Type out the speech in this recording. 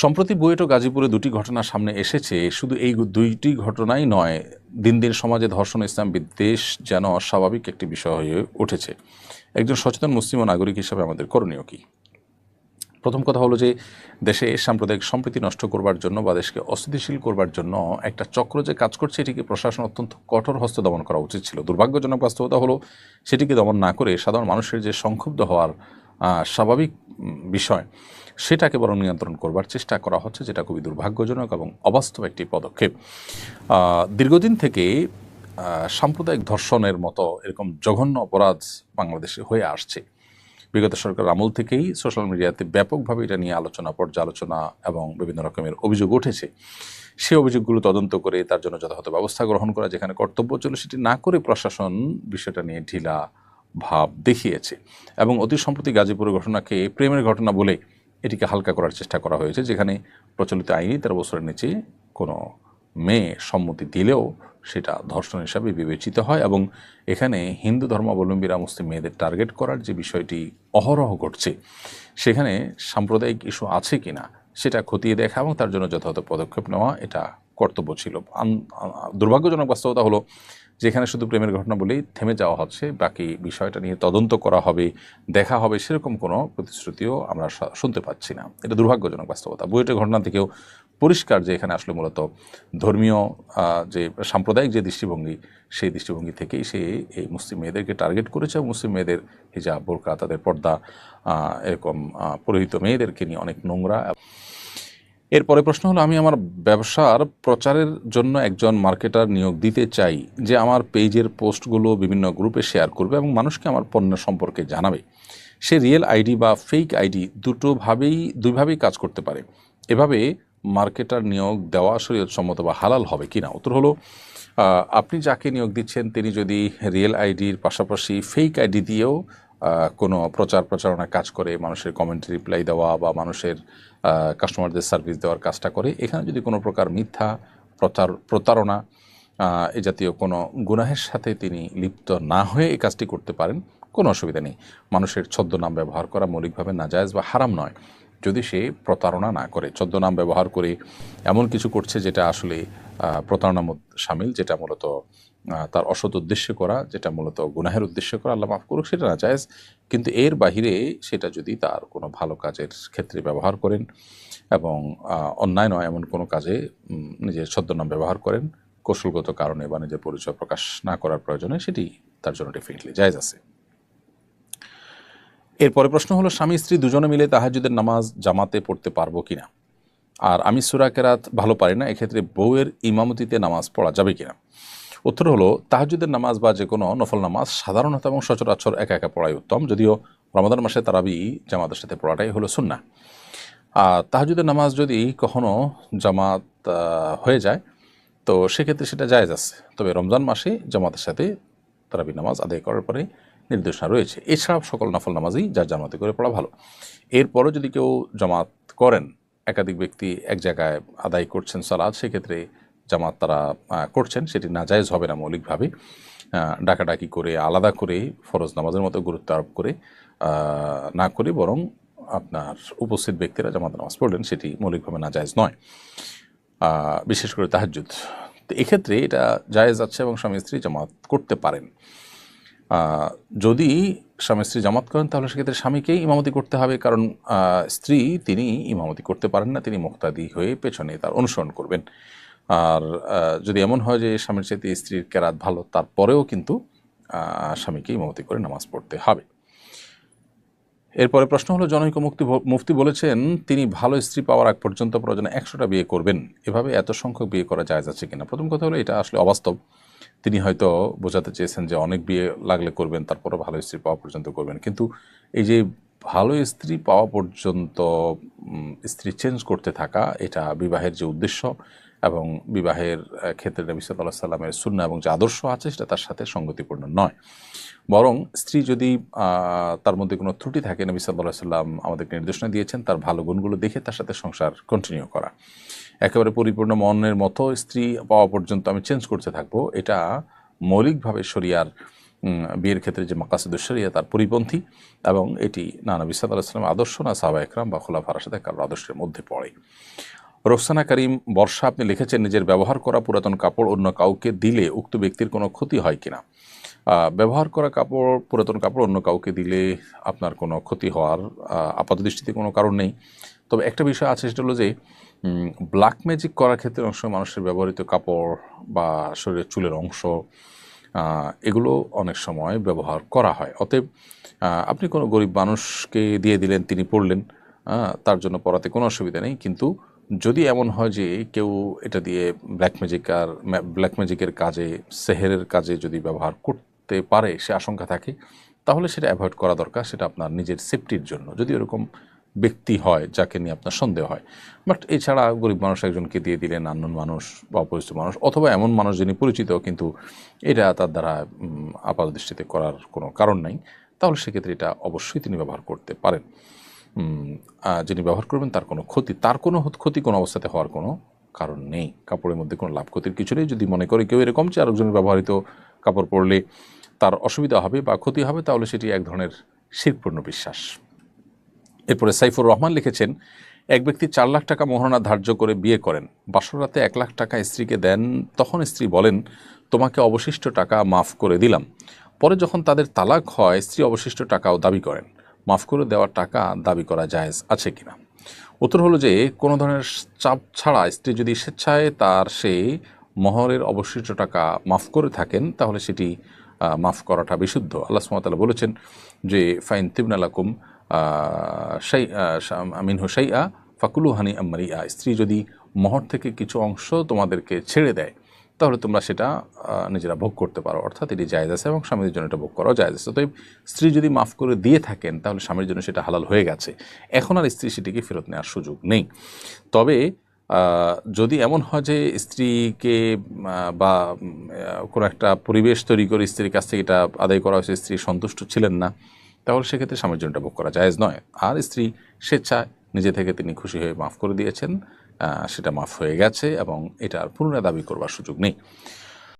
সম্প্রতি বুয়েট ও গাজীপুরে দুটি ঘটনা সামনে এসেছে। শুধু এই দুইটি ঘটনাই নয়, দিন দিন সমাজে ধর্ষণ, ইসলাম, বিদ্বেষ যেন স্বাভাবিক একটি বিষয় হয়ে উঠেছে। একজন সচেতন মুসলিম ও নাগরিক হিসাবে আমাদের করণীয় কী? প্রথম কথা হলো যে, দেশে সাম্প্রদায়িক সম্প্রীতি নষ্ট করবার জন্য বা দেশকে অস্থিতিশীল করবার জন্য একটা চক্র যে কাজ করছে, এটিকে প্রশাসন অত্যন্ত কঠোর হস্ত দমন করা উচিত ছিল। দুর্ভাগ্যজনক বাস্তবতা হলো, সেটিকে দমন না করে সাধারণ মানুষের যে সংক্ষুব্ধ হওয়ার স্বাভাবিক বিষয়, সেটাকে বরং নিয়ন্ত্রণ করবার চেষ্টা করা হচ্ছে, যেটা খুবই দুর্ভাগ্যজনক এবং অবাস্তব একটি পদক্ষেপ। দীর্ঘদিন থেকে সাম্প্রদায়িক ধর্ষণের মতো এরকম জঘন্য অপরাধ বাংলাদেশে হয়ে আসছে। বিগত সরকার আমল থেকেই সোশ্যাল মিডিয়াতে ব্যাপকভাবে এটা নিয়ে আলোচনা, পর্যালোচনা এবং বিভিন্ন রকমের অভিযোগ উঠেছে। সেই অভিযোগগুলো তদন্ত করে তার জন্য যথাযথ ব্যবস্থা গ্রহণ করা, যেখানে কর্তব্য ছিল সেটি না করে প্রশাসন বিষয়টা নিয়ে ঢিলা ভাব দেখিয়েছে এবং অতি সম্প্রতি গাজীপুরের ঘটনাকে প্রেমের ঘটনা বলে এটিকে হালকা করার চেষ্টা করা হয়েছে, যেখানে প্রচলিত আইনই তেরো বছরের নিচে কোনো মেয়ে সম্মতি দিলেও সেটা ধর্ষণ হিসাবে বিবেচিত হয় এবং এখানে হিন্দু ধর্মাবলম্বীরা মুসলিম মেয়েদের টার্গেট করার যে বিষয়টি অহরহ ঘটছে, সেখানে সাম্প্রদায়িক ইস্যু আছে কি না সেটা খতিয়ে দেখা এবং তার জন্য যথাযথ পদক্ষেপ নেওয়া এটা কর্তব্য ছিল। দুর্ভাগ্যজনক বাস্তবতা হলো যেখানে শুধু প্রেমের ঘটনা বলেই থেমে যাওয়া হচ্ছে, বাকি বিষয়টা নিয়ে তদন্ত করা হবে, দেখা হবে, সেরকম কোনো প্রতিশ্রুতিও আমরা শুনতে পাচ্ছি না। এটা দুর্ভাগ্যজনক বাস্তবতা। বুয়েটের ঘটনা থেকেও পরিষ্কার যে এখানে আসলে মূলত ধর্মীয় যে সাম্প্রদায়িক যে দৃষ্টিভঙ্গি, সেই দৃষ্টিভঙ্গি থেকেই সে এই মুসলিম মেয়েদেরকে টার্গেট করেছে এবং মুসলিম মেয়েদের হিজাব বোরকা তাদের পর্দা এরকম পুরোহিত মেয়েদেরকে নিয়ে অনেক নোংরা এরপরে প্রশ্ন হলো, আমি আমার ব্যবসার প্রচারের জন্য একজন মার্কেটার নিয়োগ দিতে চাই, যে আমার পেজের পোস্টগুলো বিভিন্ন গ্রুপে শেয়ার করবে এবং মানুষকে আমার পণ্য সম্পর্কে জানাবে। সে রিয়েল আইডি বা ফেক আইডি দুটোভাবেই দুইভাবেই কাজ করতে পারে। এভাবে মার্কেটার নিয়োগ দেওয়া শরীয়তসম্মত বা হালাল হবে কি না উত্তর হলো আপনি যাকে নিয়োগ দিচ্ছেন, তিনি যদি রিয়েল আইডির পাশাপাশি ফেক আইডি দিয়েও কোনো প্রচার প্রচারণা কাজ করে, মানুষের কমেন্ট রিপ্লাই দেওয়া বা মানুষের কাস্টমারদের সার্ভিস দেওয়ার কাজটা করে, এখানে যদি কোনো প্রকার মিথ্যা প্রচার, প্রতারণা এ জাতীয় কোনো গুনাহের সাথে তিনি লিপ্ত না হয়ে এই কাজটি করতে পারেন, কোনো অসুবিধা নেই। মানুষের ছদ্মনাম ব্যবহার করা মৌলিকভাবে নাজায়জ বা হারাম নয়। যদি সে প্রতারণা না করে, ছদ্মনাম ব্যবহার করে এমন কিছু করছে যেটা আসলে প্রতারণার সামিল, যেটা মূলত তার অসৎ উদ্দেশ্যে করা, যেটা মূলত গুনাহের উদ্দেশ্যে করা, আল্লাহ মাফ করুক, সেটা না জায়েজ। কিন্তু এর বাহিরে সেটা যদি তার কোনো ভালো কাজের ক্ষেত্রে ব্যবহার করেন এবং অন্যায় নয়, এমন কোনো কাজে নিজের ছদ্মনাম ব্যবহার করেন, কৌশলগত কারণে বা নিজের পরিচয় প্রকাশ না করার প্রয়োজনে, সেটি তার জন্য ডেফিনেটলি জায়েজ আছে। এরপরে প্রশ্ন হলো স্বামী স্ত্রী দুজনে মিলে তাহাজুদের নামাজ জামাতে পড়তে পারব কিনা? আর আমি সুরা কেরাত ভালো পারি না, এক্ষেত্রে বউয়ের ইমামতিতে নামাজ পড়া যাবে কিনা? উত্তর হলো তাহাজুদের নামাজ বা যে কোনো নফল নামাজ সাধারণত এবং সচরাচর একা একা পড়াই উত্তম, যদিও রমাদান মাসে তারাবি জামাতের সাথে পড়াটাই হলো সুন্না আর তাহাজুদের নামাজ যদি কখনো জামাত হয়ে যায়, তো সেক্ষেত্রে সেটা জায়েজ আছে। তবে রমজান মাসে জামাতের সাথে তারাবি নামাজ আদায় করার পরে নির্দেশনা রয়েছে। এছাড়াও সকল নফল নামাজই যার জামাতে করে পড়া ভালো। এরপরও যদি কেউ জামাত করেন একাধিক ব্যক্তি এক জায়গায় আদায় করছেন সালাদ, সেক্ষেত্রে জামাত তারা করছেন। সেটি নাজায়েজ হবে না মৌলিকভাবে। ডাকাডাকি করে, আলাদা করে, ফরজ নামাজের মতো গুরুত্ব আরোপ করে না করে বরং আপনার উপস্থিত ব্যক্তিরা জামাত নামাজ পড়লেন, সেটি মৌলিকভাবে নাজায়েজ নয়। বিশেষ করে তাহাজ্জুদ। তো এক্ষেত্রে এটা জায়েজ আছে এবং স্বামী স্ত্রী জামাত করতে পারেন। যদি স্বামী স্ত্রী জামাত করেন, তাহলে সেক্ষেত্রে স্বামীকেই ইমামতি করতে হবে, কারণ স্ত্রী তিনি ইমামতি করতে পারেন না, তিনি মুক্তাদি হয়ে পেছনে তার অনুসরণ করবেন। আর যদি এমন হয় যে স্বামীর চাইতে স্ত্রীর কেরাত ভালো, তারপরেও কিন্তু স্বামীকে ইমামতি করে নামাজ পড়তে হবে। এরপরে প্রশ্ন হলো, জনৈক মুক্তি মুফতি বলেছেন, তিনি ভালো স্ত্রী পাওয়ার আগ পর্যন্ত প্রয়োজনে একশোটা বিয়ে করবেন। এভাবে এত সংখ্যক বিয়ে করা যায় যাচ্ছে কিনা? প্রথম কথা হলো, এটা আসলে অবাস্তব। তিনি হয়তো বোঝাতে চেয়েছেন যে অনেক বিয়ে লাগলে করবেন তারপরে ভালো স্ত্রী পাওয়া পর্যন্ত করবেন। কিন্তু এই যে ভালো স্ত্রী পাওয়া পর্যন্ত স্ত্রী চেঞ্জ করতে থাকা, এটা বিবাহের যে উদ্দেশ্য এবং বিবাহের ক্ষেত্রে নবী সাল্লাহ সাল্লামের শূন্য এবং যে আদর্শ আছে, সেটা তার সাথে সঙ্গতিপূর্ণ নয়। বরং স্ত্রী যদি তার মধ্যে কোনো ত্রুটি থাকে, নবী সাল্লাহ সাল্লাম আমাদেরকে নির্দেশনা দিয়েছেন, তার ভালো গুণগুলো দেখে তার সাথে সংসার কন্টিনিউ করা। একেবারে পরিপূর্ণ মনের মতো স্ত্রী পাওয়া পর্যন্ত আমি চেঞ্জ করতে থাকব। এটা মৌলিকভাবে শরিয়ার বিয়ের ক্ষেত্রে যে মাকাসিদুশরিয়া তার পরিপন্থী এবং এটি নানা নবী সাদ আলাহিসামের আদর্শ না, সাহবা একরাম বা খোলা ফারাসাদ কারোর আদর্শের মধ্যে পড়ে। রোকসানা করিম বর্ষা আপনি লিখেছেন নিজের ব্যবহার করা পুরাতন কাপড় অন্য কাউকে দিলে উক্ত ব্যক্তির কোনো ক্ষতি হয় কিনা? ব্যবহার করা কাপড়, পুরাতন কাপড় অন্য কাউকে দিলে আপনার কোনো ক্ষতি হওয়ার আপাত দৃষ্টিতে কোনো কারণ নেই। তবে একটা বিষয় আছে, সেটা হলো যে ব্ল্যাক ম্যাজিক করার ক্ষেত্রে অনেক সময় মানুষের ব্যবহৃত কাপড় বা শরীরের চুলের অংশ এগুলো অনেক সময় ব্যবহার করা হয়। অতএব আপনি কোনো গরিব মানুষকে দিয়ে দিলেন, তিনি পড়লেন তার জন্য পড়াতে কোনো অসুবিধা নেই। কিন্তু যদি এমন হয় যে কেউ এটা দিয়ে ব্ল্যাক ম্যাজিক আর ব্ল্যাক ম্যাজিকের কাজে, সেহেরের কাজে যদি ব্যবহার করতে পারে, সে আশঙ্কা থাকে, তাহলে সেটা অ্যাভয়েড করা দরকার, সেটা আপনার নিজের সেফটির জন্য। যদি এরকম ব্যক্তি হয়, যাকে নিয়ে আপনার সন্দেহ হয়। বাট এছাড়া গরিব মানুষ একজনকে দিয়ে দিলেন, আননোন মানুষ বা অপরিচিত মানুষ, অথবা এমন মানুষ যিনি পরিচিত, কিন্তু এটা তার দ্বারা আপাত দৃষ্টিতে করার কোনো কারণ নাই, তাহলে সেক্ষেত্রে এটা অবশ্যই তিনি ব্যবহার করতে পারেন। যিনি ব্যবহার করবেন তার কোনো ক্ষতি, তার কোনো ক্ষতি কোনো অবস্থাতে হওয়ার কোনো কারণ নেই। কাপড়ের মধ্যে কোনো লাভ ক্ষতির কিছু নেই। যদি মনে করে কেউ এরকম যে আরেকজনের ব্যবহৃত কাপড় পরলে তার অসুবিধা হবে বা ক্ষতি হবে, তাহলে সেটি এক ধরনের শিরপূর্ণ বিশ্বাস। এরপরে সাইফুর রহমান লিখেছেন, এক ব্যক্তি চার লাখ টাকা মোহরণা ধার্য করে বিয়ে করেন বাসরাতে এক লাখ টাকা স্ত্রীকে দেন, তখন স্ত্রী বলেন, তোমাকে অবশিষ্ট টাকা মাফ করে দিলাম। পরে যখন তাদের তালাক হয়, স্ত্রী অবশিষ্ট টাকাও দাবি করেন। মাফ করে দেওয়া টাকা দাবি করা জায়েজ আছে কিনা উত্তর হলো যে, কোনো ধরনের চাপ ছাড়া স্ত্রী যদি স্বেচ্ছায় তার সেই মহরের অবশিষ্ট টাকা মাফ করে থাকেন, তাহলে সেটি মাফ করাটা বিশুদ্ধ। আল্লাহ সুমতাল্লাহ বলেছেন যে, ফাইন তিবনালাকুম সাই আমিন হুসাইয়া ফাকুলু হানি আম্মারিয়া স্ত্রী যদি মহর থেকে কিছু অংশ তোমাদেরকে ছেড়ে দেয়, তাহলে তোমরা সেটা নিজেরা ভোগ করতে পারো। অর্থাৎ এটি জায়েজ আছে এবং স্বামীর জন্য এটা ভোগ করাও জায়েজ আছে। অতএব স্ত্রী যদি মাফ করে দিয়ে থাকেন, তাহলে স্বামীর জন্য সেটা হালাল হয়ে গেছে। এখন আর স্ত্রী সেটিকে ফেরত নেওয়ার সুযোগ নেই। তবে যদি এমন হয় যে স্ত্রীকে বা কোনো একটা পরিবেশ তৈরি করে স্ত্রীর কাছ থেকে এটা আদায় করা হয়েছে, স্ত্রী সন্তুষ্ট ছিলেন না তাহলে সেক্ষেত্রে স্বামীর জন্য ভোগ করা জায়েজ নয়। আর স্ত্রী স্বেচ্ছায় নিজে থেকে তিনি খুশি হয়ে মাফ করে দিয়েছেন সেটা মাফ হয়ে গেছে এবং এটা আর পুনরায় দাবি করবার সুযোগ নেই।